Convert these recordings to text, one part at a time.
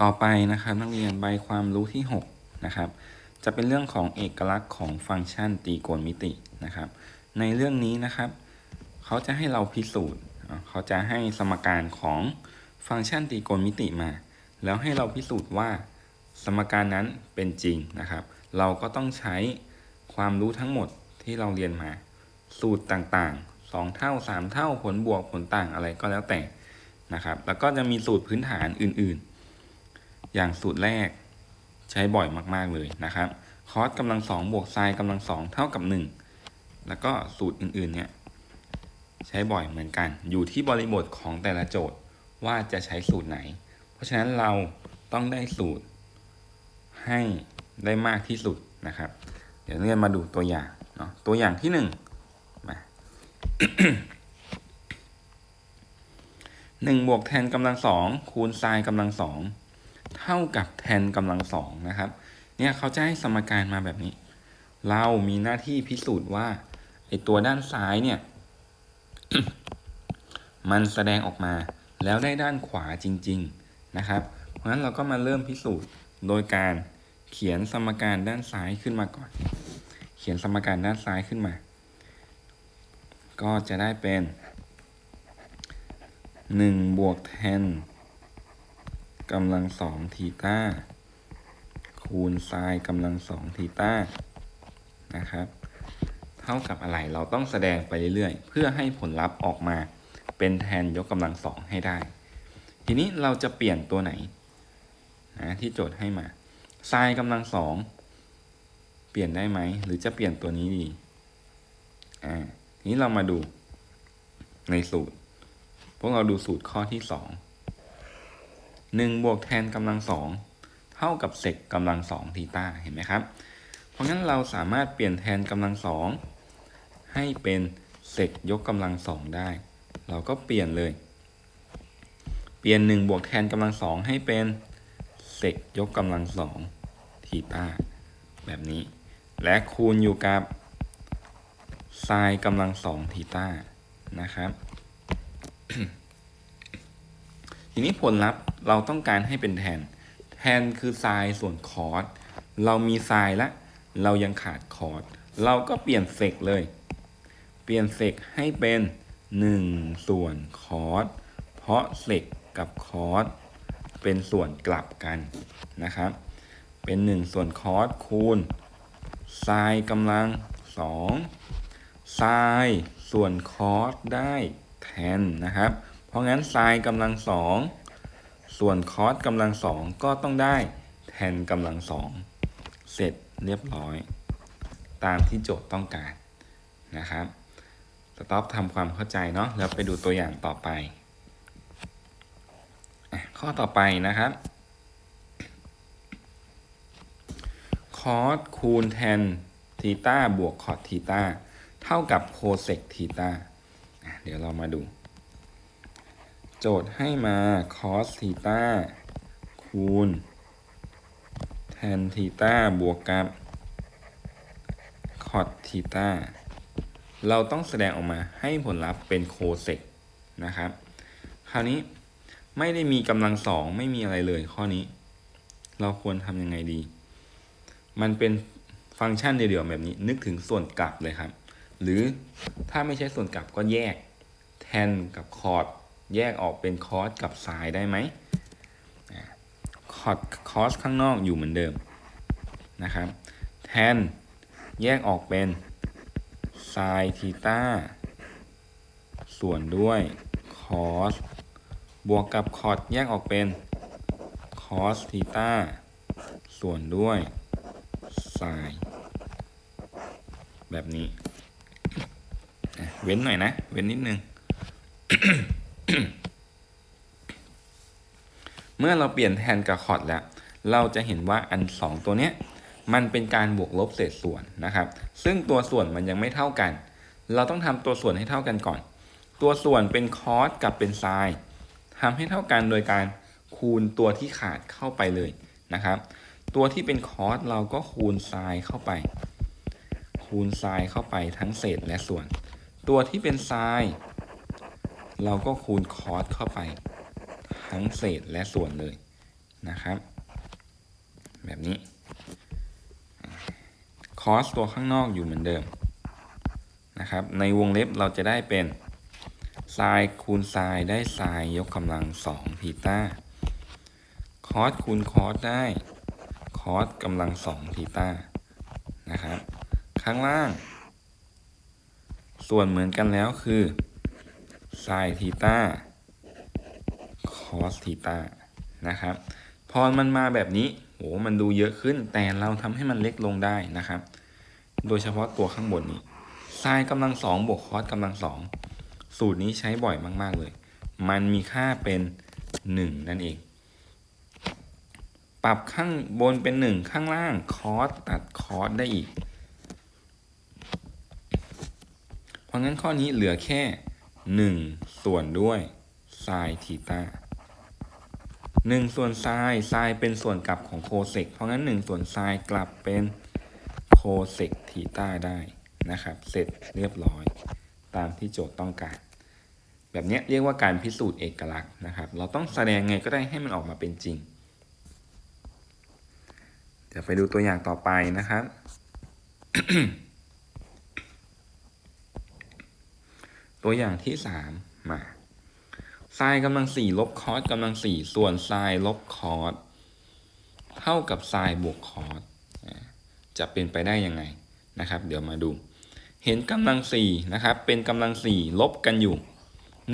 ต่อไปนะครับนักเรียนใบความรู้ที่ 6 นะครับ จะเป็นเรื่องของเอกลักษณ์ของฟังก์ชันตรีโกณมิตินะครับ ในเรื่องนี้นะครับ เขาจะให้เราพิสูจน์ เขาจะให้สมการของฟังก์ชันตรีโกณมิติมา แล้วให้เราพิสูจน์ว่าสมการนั้นเป็นจริงนะครับ เราก็ต้องใช้ความรู้ทั้งหมดที่เราเรียนมา สูตรต่างๆ 2 เท่า 3 เท่าผลบวกผลต่างอะไรก็แล้วแต่นะครับ แล้วก็จะมีสูตรพื้นฐานอื่นๆ อย่างสูตรแรกใช้บ่อยมาก ๆ เลยนะครับ คอสกำลังสองบวกไซน์กำลังสองเท่ากับ1แล้วก็สูตรอื่นๆเนี่ยใช้บ่อยเหมือนกัน อยู่ที่บริบทของแต่ละโจทย์ว่าจะใช้สูตรไหน เพราะฉะนั้นเราต้องได้สูตร ให้ได้มากที่สุดนะครับ เดี๋ยวเรียนมาดูตัวอย่างเนาะตัวอย่างที่หนึ่งมาหนึ่งบวกแทนกำลังสองคูณไซน์กำลังสอง เท่ากับแทนกำลังสองนะครับ เนี่ยเขาจะให้สมการมาแบบนี้ เรามีหน้าที่พิสูจน์ว่าไอตัวด้านซ้ายเนี่ย มันแสดงออกมาแล้วได้ด้านขวาจริง ๆนะครับ เพราะฉะนั้นเราก็มาเริ่มพิสูจน์โดยการเขียนสมการด้านซ้ายขึ้นมาก่อน เขียนสมการด้านซ้ายขึ้นมา ก็จะได้เป็นหนึ่งบวกแทน กำลังสองทีต้าคูณไซน์กำลังสองทีต้านะครับ เท่ากับอะไรเราต้องแสดงไปเรื่อยๆ เพื่อให้ผลลัพธ์ออกมาเป็นแทนยกกำลังสองให้ได้ ทีนี้เราจะเปลี่ยนตัวไหนนะที่โจทย์ให้มาไซน์กำลังสองเปลี่ยนได้ไหม หรือจะเปลี่ยนตัวนี้ดีอ่าทีนี้เรามาดูในสูตร พวกเราดูสูตรข้อที่สอง หนึ่งบวกแทนกำลังสองเท่ากับเศษกำลังสองทีต้าเห็นไหมครับ เพราะงั้นเราสามารถเปลี่ยนแทนกำลังสองให้เป็นเศษยกกำลังสองได้ เราก็เปลี่ยนเลย เปลี่ยนหนึ่งบวกแทนกำลังสองให้เป็นเศษยกกำลังสองทีต้าแบบนี้ และคูณอยู่กับไซน์กำลังสองทีต้านะครับ ทีนี้ผลลัพธ์ เราต้องการให้เป็นแทน แทนคือไซน์ส่วนคอร์สเรามีไซน์ละ เรายังขาดคอร์สเราก็เปลี่ยนเซกเลย เปลี่ยนเซกให้เป็น 1 ส่วนคอร์สเพราะเซกกับคอร์สเป็นส่วนกลับกันนะครับ เป็น 1 ส่วนคอร์สคูณไซน์กำลัง2ไซน์ส่วนคอร์สได้แทนนะครับ เพราะงั้นไซน์กำลัง2 ส่วนคอสกำลัง2ก็ต้องได้แทนกำลัง2เสร็จเรียบร้อย ตามที่โจทย์ต้องการนะครับสต็อปทำความเข้าใจเนาะแล้วไปดูตัวอย่างต่อไป ข้อต่อไปนะครับ คอสคูณแทนทีต้าบวกคอสทีต้าเท่ากับโคเซกทีต้าเดี๋ยวเรามาดู โจทย์ให้มาคอสทีตาคูณแทนทีตาบวกกับคอสทีตาเราต้องแสดงออกมาให้ผลลัพธ์เป็นโคเซกนะครับ คราวนี้ไม่ได้มีกำลังสองไม่มีอะไรเลยข้อนี้ เราควรทำยังไงดี มันเป็นฟังก์ชันเดียวๆแบบนี้ นึกถึงส่วนกลับเลยครับ หรือถ้าไม่ใช่ส่วนกลับก็แยกแทนกับคอร์ด แยกออกเป็นคอสกับไซน์ได้ไหมคอร์ดคอสข้างนอกอยู่เหมือนเดิมนะครับแทนแยกออกเป็นไซน์ทีต้าส่วนด้วยคอสบวกกับคอร์ดแยกออกเป็นคอสทีต้าส่วนด้วยไซน์แบบนี้ เว้นหน่อยนะ เว้นนิดนึง เมื่อเราเปลี่ยนแทนกับคอร์ดแล้ว เราจะเห็นว่าอันสองตัวเนี้ยมันเป็นการบวกลบเศษส่วนนะครับ ซึ่งตัวส่วนมันยังไม่เท่ากัน เราต้องทำตัวส่วนให้เท่ากันก่อน ตัวส่วนเป็นคอสกับเป็นไซน์ทำให้เท่ากันโดยการคูณตัวที่ขาดเข้าไปเลยนะครับ ตัวที่เป็นคอสเราก็คูณไซน์เข้าไป คูณไซน์เข้าไปทั้งเศษและส่วน ตัวที่เป็นไซน์ เราก็คูณคอสเข้าไป ทั้งเศษและส่วนเลยนะครับ แบบนี้คอสตัวข้างนอกอยู่เหมือนเดิมนะครับ ในวงเล็บเราจะได้เป็นไซน์คูณไซน์ได้ไซน์ยกกำลัง2ทีตาคอสคูณคอสได้คอสกำลัง2ทีตานะครับ ข้างล่าง ส่วนเหมือนกันแล้วคือ ไซน์ทีตาคอสทีตานะครับ พอมันมาแบบนี้โหมันดูเยอะขึ้น แต่เราทำให้มันเล็กลงได้นะครับ โดยเฉพาะตัวข้างบนนี้ไซน์กำลังสองบวกคอสกำลังสองสูตรนี้ใช้บ่อยมากๆเลย มันมีค่าเป็น 1 นั่นเอง ปรับข้างบนเป็น 1 ข้างล่างคอสตัดคอสได้อีก เพราะงั้นข้อนี้เหลือแค่ 1 ส่วนด้วยไซน์ทีตาหนึ่งส่วนไซน์ไซน์เป็นส่วนกลับของโคเซกเพราะงั้น 1 ส่วนไซน์กลับเป็นโคเซกทีตาได้นะครับ เสร็จเรียบร้อยตามที่โจทย์ต้องการ แบบนี้เรียกว่าการพิสูจน์เอกลักษณ์นะครับ เราต้องแสดงไงก็ได้ให้มันออกมาเป็นจริง เดี๋ยวไปดูตัวอย่างต่อไปนะครับ ตัวอย่างที่3มาไซน์กำลังสี่ลบคอสกำลังสี่ส่วนไซน์ลบคอสเท่ากับไซน์บวกคอสจะเป็นไปได้ยังไงนะครับ เดี๋ยวมาดู เห็นกำลังสี่นะครับ เป็นกำลังสี่ลบกันอยู่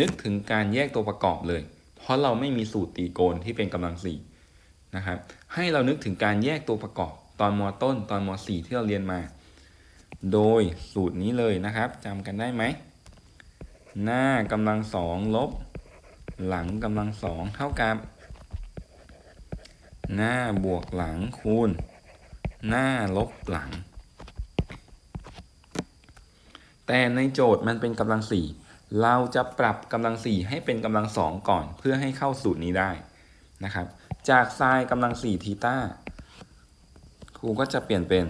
นึกถึงการแยกตัวประกอบเลย เพราะเราไม่มีสูตรตีโกณที่เป็นกำลังสี่นะครับ ให้เรานึกถึงการแยกตัวประกอบ ตอนมต้น ตอนมสี่ที่เราเรียนมา โดยสูตรนี้เลยนะครับจำกันได้ไหม หน้ากำลังสองลบ หลังกำลังสองเท่ากับ หน้าบวกหลังคูณ หน้าลบหลัง แต่ในโจทย์มันเป็นกำลังสี่เราจะปรับกำลังสี่ให้เป็นกำลังสองก่อนเพื่อให้เข้าสูตรนี้ได้นะครับ จากไซน์กำลังสี่ทีต้าครูก็จะเปลี่ยนเป็น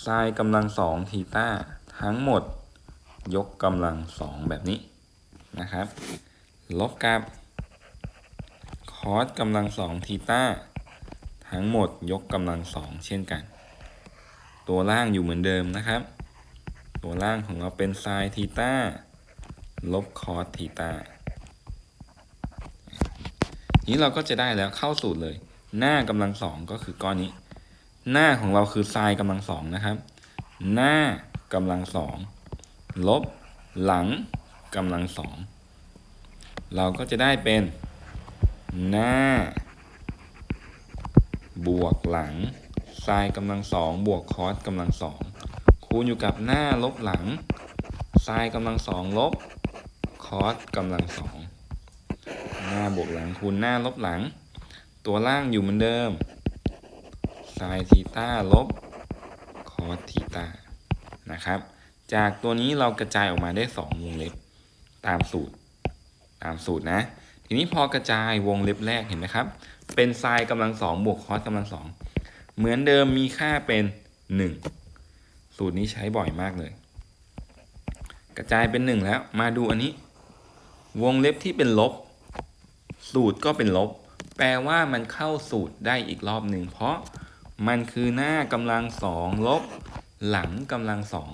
ไซน์กำลังสองทีต้าทั้งหมด ยกกำลังสองแบบนี้นะครับ ลบกับคอสกำลังสองทีต้าทั้งหมดยกกำลังสองเช่นกัน ตัวล่างอยู่เหมือนเดิมนะครับ ตัวล่างของเราเป็นไซน์ทีต้าลบคอสทีต้านี้เราก็จะได้แล้วเข้าสูตรเลย หน้ากำลังสองก็คือก้อนนี้ หน้าของเราคือไซน์กำลังสองนะครับ หน้ากำลังสอง ลบหลังกำลังสองเราก็จะได้เป็นหน้า บวกหลังไซน์กำลังสองบวกคอสกำลังสองคูณอยู่กับหน้าลบหลังไซน์กำลังสองลบคอสกำลังสองหน้าบวกหลังคูณหน้าลบหลัง ตัวล่างอยู่เหมือนเดิมไซน์ทีต้าลบคอสทีต้านะครับ จากตัวนี้เรากระจายออกมาได้ 2 วงเล็บตามสูตร ตามสูตรนะ ทีนี้พอกระจายวงเล็บแรกเห็นไหมครับ เป็นไซน์กำลังสองบวกคอสกำลังสองเหมือนเดิมมีค่าเป็น 1 สูตรนี้ใช้บ่อยมากเลย กระจายเป็น 1 แล้วมาดูอันนี้ วงเล็บที่เป็นลบ สูตรก็เป็นลบ แปลว่ามันเข้าสูตรได้อีกรอบหนึ่งเพราะมันคือหน้ากำลังสองลบ หลังกำลังสอง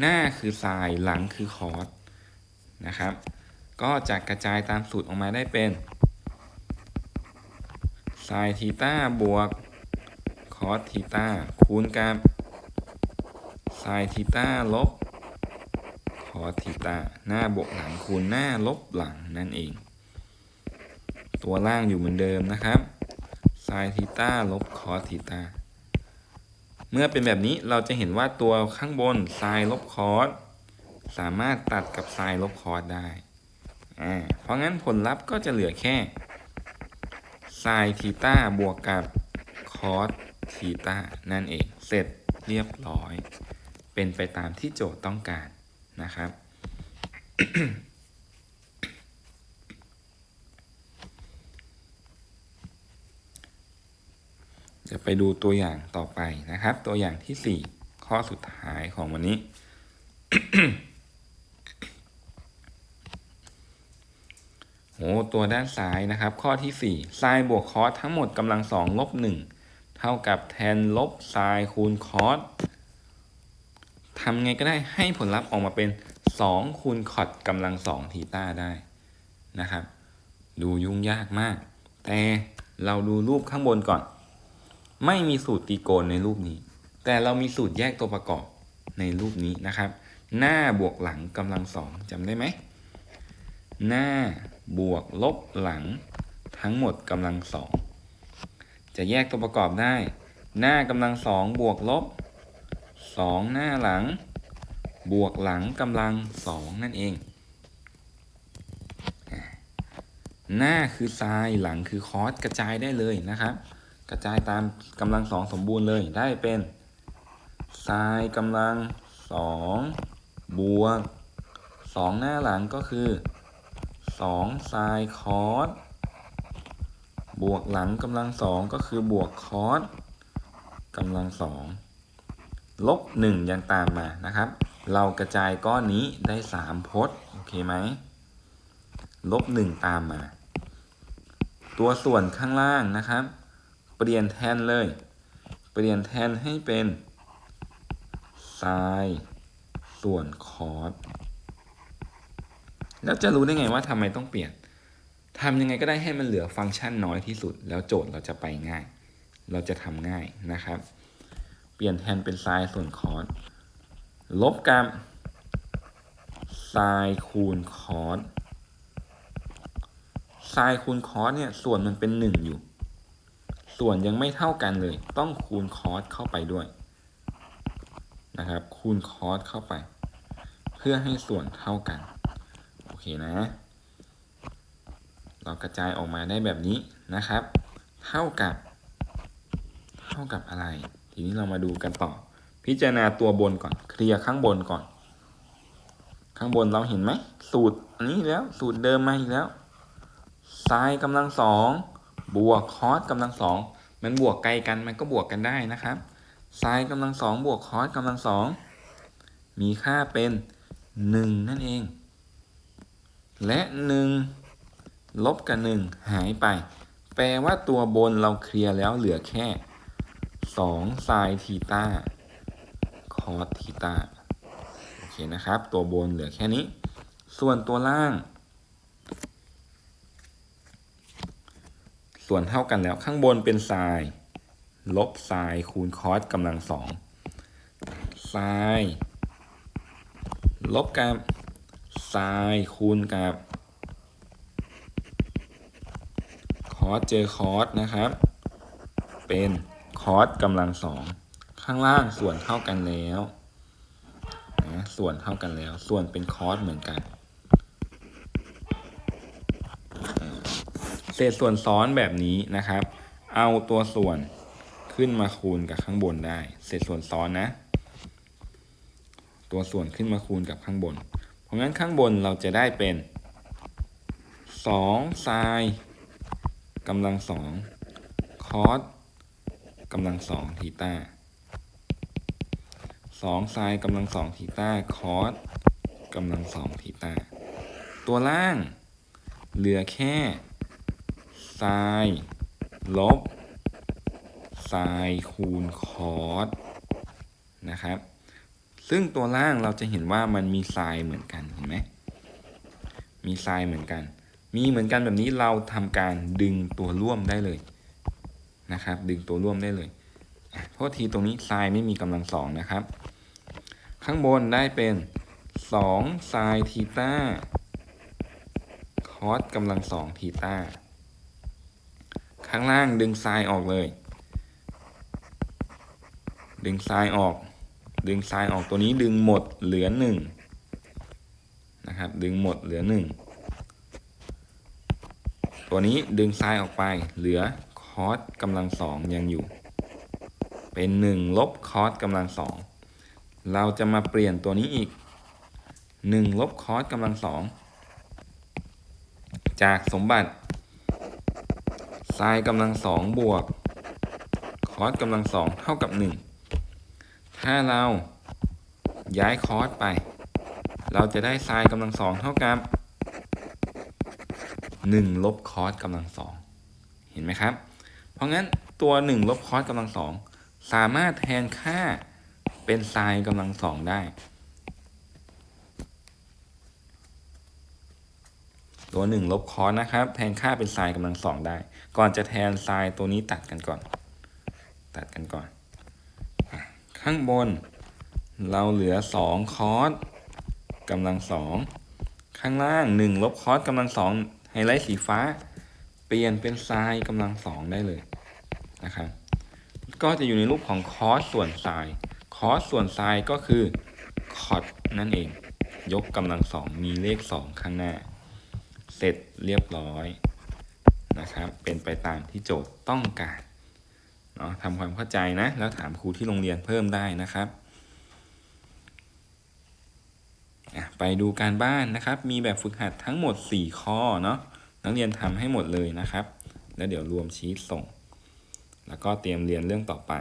หน้าคือไซน์หลังคือคอร์สนะครับ ก็จะกระจายตามสูตรออกมาได้เป็นไซน์ทีต้าบวกคอสทีต้าคูณกับไซน์ทีต้าลบคอสทีต้าหน้าบวกหลังคูณหน้าลบหลังนั่นเอง ตัวล่างอยู่เหมือนเดิมนะครับไซน์ทีต้าลบคอสทีต้า เมื่อเป็นแบบนี้เราจะเห็นว่าตัวข้างบนไซน์ลบคอสสามารถตัดกับไซน์ลบคอสได้อ่าเพราะงั้นผลลัพธ์ก็จะเหลือแค่ไซน์ทีต้าบวกกับคอสทีต้านั่นเองเสร็จเรียบร้อย เป็นไปตามที่โจทย์ต้องการนะครับ เดี๋ยวไปดูตัวอย่างต่อไปนะครับ ตัวอย่างที่4ข้อสุดท้ายของวันนี้โหตัวด้านซ้ายนะครับ ข้อที่4ไซน์บวกคอสทั้งหมดกำลังสองลบ1เท่ากับแทนลบไซน์คูณคอสทำไงก็ได้ให้ผลลัพธ์ออกมาเป็น2คูณคอสกำลังสองทีต้าได้นะครับ ดูยุ่งยากมาก แต่เราดูรูปข้างบนก่อน ไม่มีสูตรตรีโกณในรูปนี้ แต่เรามีสูตรแยกตัวประกอบในรูปนี้นะครับ หน้าบวกหลังกำลังสองจำได้ไหม หน้าบวกลบหลังทั้งหมดกำลังสองจะแยกตัวประกอบได้ หน้ากำลังสองบวกลบสองหน้าหลัง บวกหลังกำลังสองนั่นเอง หน้าคือไซน์หลังคือคอสกระจายได้เลยนะครับ กระจายตามกำลังสองสมบูรณ์เลยได้เป็นไซน์กำลังสองบวกสองหน้าหลังก็คือสองไซน์คอสบวกหลังกำลังสองก็คือบวกคอสกำลังสองลบหนึ่งยังตามมานะครับ เรากระจายก้อนนี้ได้สามพจน์โอเคไหมลบหนึ่งตามมา ตัวส่วนข้างล่างนะครับ เปลี่ยนแทนเลย เปลี่ยนแทนให้เป็นไซน์ส่วนคอสแล้วจะรู้ได้ไงว่าทำไมต้องเปลี่ยนทำยังไงก็ได้ให้มันเหลือฟังก์ชันน้อยที่สุด แล้วโจทย์เราจะไปง่าย เราจะทำง่ายนะครับ เปลี่ยนแทนเป็นไซน์ส่วนคอสลบกับไซน์คูณคอสไซน์คูณคอสเนี่ยส่วนมันเป็นหนึ่งอยู่ ส่วนยังไม่เท่ากันเลย ต้องคูณคอสเข้าไปด้วยนะครับ คูณคอสเข้าไป เพื่อให้ส่วนเท่ากัน โอเคนะ เรากระจายออกมาได้แบบนี้นะครับ เท่ากับ เท่ากับอะไร ทีนี้เรามาดูกันต่อ พิจารณาตัวบนก่อน เคลียร์ข้างบนก่อน ข้างบนเราเห็นไหม สูตรอันนี้แล้ว สูตรเดิมมาอีกแล้วไซน์กำลังสอง บวกคอสกำลังสองมันบวกไกลกันมันก็บวกกันได้นะครับไซน์กำลังสองบวกคอสกำลังสองมีค่าเป็นหนึ่งนั่นเอง และหนึ่งลบกับหนึ่งหายไป แปลว่าตัวบนเราเคลียร์แล้วเหลือแค่สองไซน์ทีตาคอสทีตาโอเคนะครับ ตัวบนเหลือแค่นี้ ส่วนตัวล่าง ส่วนเท่ากันแล้วข้างบนเป็นไซน์ลบไซน์คูณคอสกำลังสองไซน์ลบกับไซน์คูณกับคอสเจอคอสนะครับ เป็นคอสกำลังสองข้างล่างส่วนเท่ากันแล้วนะส่วนเท่ากันแล้ว ส่วนเป็นคอสเหมือนกัน เศษส่วนซ้อนแบบนี้นะครับ เอาตัวส่วนขึ้นมาคูณกับข้างบนได้ เศษส่วนซ้อนนะ ตัวส่วนขึ้นมาคูณกับข้างบน เพราะงั้นข้างบนเราจะได้เป็น2ไซน์กำลังสองคอสกำลังสองทีต้า2ไซน์กำลังสองทีต้าคอสกำลังสองทีต้าตัวล่างเหลือแค่ ไซน์ลบไซน์คูณคอสนะครับ ซึ่งตัวล่างเราจะเห็นว่ามันมีไซน์เหมือนกันเห็นไหมมีไซน์เหมือนกัน มีเหมือนกันแบบนี้เราทำการดึงตัวร่วมได้เลยนะครับ ดึงตัวร่วมได้เลยอะโทษทีตรงนี้ไซน์ไม่มีกำลังสองนะครับ ข้างบนได้เป็น2ไซน์ทีต้าคอสกำลังสองทีต้า ข้างล่างดึงไซน์ออกเลย ดึงไซน์ออก ดึงไซน์ออกตัวนี้ดึงหมดเหลือหนึ่งนะครับ ดึงหมดเหลือหนึ่งตัวนี้ดึงไซน์ออกไป เหลือคอสกำลังสองยังอยู่ เป็นหนึ่งลบคอสกำลังสองเราจะมาเปลี่ยนตัวนี้อีกหนึ่งลบคอสกำลังสองจากสมบัติ ไซน์กำลังสองบวก คอสกำลังสองเท่ากับหนึ่งถ้าเราย้ายคอสไป เราจะได้ไซน์กำลังสองเท่ากับ1ลบคอสกำลังสองเห็นไหมครับ เพราะงั้นตัว1ลบคอสกำลังสองสามารถแทนค่าเป็นไซน์กำลังสองได้ ตัว1ลบคอสนะครับ แทนค่าเป็นไซน์กำลังสองได้ ก่อนจะแทนไซน์ตัวนี้ตัดกันก่อน ตัดกันก่อน ข้างบน เราเหลือ 2 คอสกำลังสองข้างล่าง 1 ลบคอสกำลังสองไฮไลท์สีฟ้า เปลี่ยนเป็นไซน์กำลังสองได้เลยนะครับก็จะอยู่ในรูปของคอสส่วนไซน์คอสส่วนไซน์ก็คือคอสนั่นเอง ยกกำลังสองมีเลข2ข้างหน้า เสร็จเรียบร้อย นะครับ เป็นไปตามที่โจทย์ต้องการเนาะทำความเข้าใจนะ แล้วถามครูที่โรงเรียนเพิ่มได้นะครับไปดูการบ้านนะครับ มีแบบฝึกหัดทั้งหมด 4 ข้อเนาะนักเรียนทำให้หมดเลยนะครับ แล้วเดี๋ยวรวมชี้ส่ง แล้วก็เตรียมเรียนเรื่องต่อไป